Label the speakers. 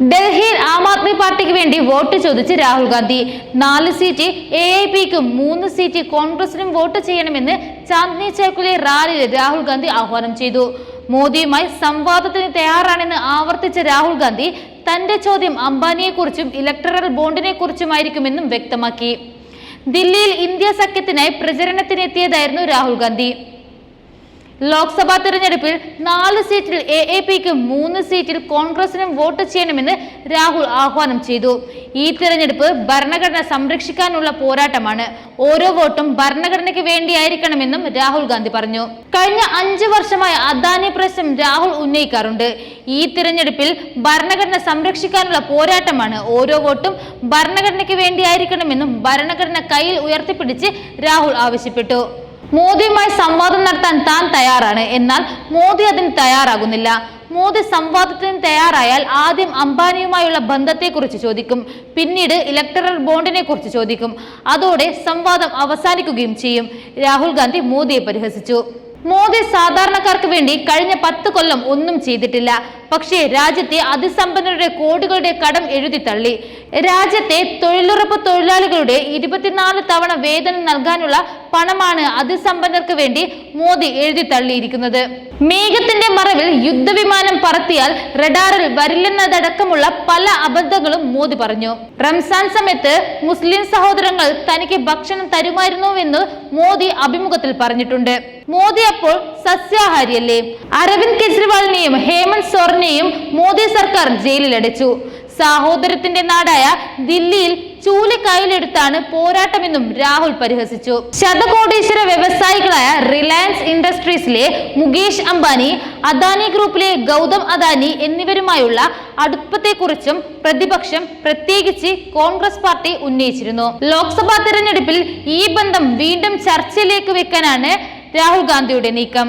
Speaker 1: ഡൽഹിയിൽ ആം ആദ്മി പാർട്ടിക്ക് വേണ്ടി വോട്ട് ചോദിച്ച് രാഹുൽ ഗാന്ധി നാല് സീറ്റ് എ ഐ പിക്കും മൂന്ന് സീറ്റ് കോൺഗ്രസിനും വോട്ട് ചെയ്യണമെന്ന് ചാന്ദ്നി ചൗക്കിലെ റാലിയിൽ രാഹുൽ ഗാന്ധി ആഹ്വാനം ചെയ്തു. മോദിയുമായി സംവാദത്തിന് തയ്യാറാണെന്ന് ആവർത്തിച്ച രാഹുൽ ഗാന്ധി തന്റെ ചോദ്യം അംബാനിയെക്കുറിച്ചും ബോണ്ടിനെ കുറിച്ചുമായിരിക്കുമെന്നും വ്യക്തമാക്കി. ദില്ലിയിൽ ഇന്ത്യ സഖ്യത്തിനായി പ്രചരണത്തിനെത്തിയതായിരുന്നു രാഹുൽ ഗാന്ധി. ലോക്സഭാ തെരഞ്ഞെടുപ്പിൽ നാല് സീറ്റിൽ എ എ പിക്ക് മൂന്ന് സീറ്റിൽ കോൺഗ്രസിനും വോട്ട് ചെയ്യണമെന്ന് രാഹുൽ ആഹ്വാനം ചെയ്തു. ഈ തെരഞ്ഞെടുപ്പ് ഭരണഘടന സംരക്ഷിക്കാനുള്ള പോരാട്ടമാണ്. ഓരോ വോട്ടും ഭരണഘടനയ്ക്ക് വേണ്ടിയായിരിക്കണമെന്നും രാഹുൽ ഗാന്ധി പറഞ്ഞു. കഴിഞ്ഞ അഞ്ചു വർഷമായി അദാനി പ്രശ്നം രാഹുൽ ഉന്നയിക്കാറുണ്ട്. ഈ തിരഞ്ഞെടുപ്പിൽ ഭരണഘടന സംരക്ഷിക്കാനുള്ള പോരാട്ടമാണ് ഓരോ വോട്ടും ഭരണഘടനയ്ക്ക് വേണ്ടിയായിരിക്കണമെന്നും ഭരണഘടന കയ്യിൽ ഉയർത്തിപ്പിടിച്ച് രാഹുൽ ആവശ്യപ്പെട്ടു. മോദിയുമായി സംവാദം നടത്താൻ താൻ തയ്യാറാണ്. എന്നാൽ മോദി അതിന് തയ്യാറാകുന്നില്ല. മോദി സംവാദത്തിന് തയ്യാറായാൽ ആദ്യം അംബാനിയുമായുള്ള ബന്ധത്തെക്കുറിച്ച് ചോദിക്കും. പിന്നീട് ഇലക്ടറൽ ബോണ്ടിനെ കുറിച്ച് ചോദിക്കും. അതോടെ സംവാദം അവസാനിക്കുകയും ചെയ്യും. രാഹുൽ ഗാന്ധി മോദിയെ പരിഹസിച്ചു. മോദി സാധാരണക്കാർക്ക് വേണ്ടി കഴിഞ്ഞ പത്ത് കൊല്ലം ഒന്നും ചെയ്തിട്ടില്ല. പക്ഷേ രാജ്യത്തെ അതിസമ്പന്നരുടെ കോടികളുടെ കടം എഴുതി തള്ളി. രാജ്യത്തെ തൊഴിലുറപ്പ് തൊഴിലാളികളുടെ ഇരുപത്തിനാല് തവണ വേതനം നൽകാനുള്ള പണമാണ് അതിസമ്പന്നർക്ക് വേണ്ടി മോദി എഴുതി തള്ളിയിരിക്കുന്നത്. മേഘത്തിന്റെ മറവിൽ യുദ്ധവിമാനം പറത്തിയാൽ റഡാറിൽ വരില്ലെന്നതടക്കമുള്ള പല അബദ്ധങ്ങളും മോദി പറഞ്ഞു. റംസാൻ സമയത്ത് മുസ്ലിം സഹോദരങ്ങൾ തനിക്ക് ഭക്ഷണം തരുമായിരുന്നുവെന്ന് മോദി അഭിമുഖത്തിൽ പറഞ്ഞിട്ടുണ്ട്. മോദി അപ്പോൾ സസ്യാഹാരിയല്ലേ? അരവിന്ദ് കെജ്രിവാളിനെയും ഹേമന്ത് സോറിനെയും മോദി സർക്കാർ ജയിലിലടച്ചു. സാഹോദര്യത്തിന്റെ നാടായ ദില്ലിയിൽ ചൂൽ കയ്യിലെടുത്താണ് പോരാട്ടമെന്നും രാഹുൽ പരിഹസിച്ചു. ശതകോടീശ്വര വ്യവസായികളായ റിലയൻസ് ഇൻഡസ്ട്രീസിലെ മുകേഷ് അംബാനി അദാനി ഗ്രൂപ്പിലെ ഗൗതം അദാനി എന്നിവരുമായുള്ള അടുപ്പത്തെക്കുറിച്ചും പ്രതിപക്ഷം പ്രത്യേകിച്ച് കോൺഗ്രസ് പാർട്ടി ഉന്നയിച്ചിരുന്നു. ലോക്സഭാ തെരഞ്ഞെടുപ്പിൽ ഈ ബന്ധം വീണ്ടും ചർച്ചയിലേക്ക് വെക്കാനാണ് രാഹുൽ ഗാന്ധിയുടെ നീക്കം.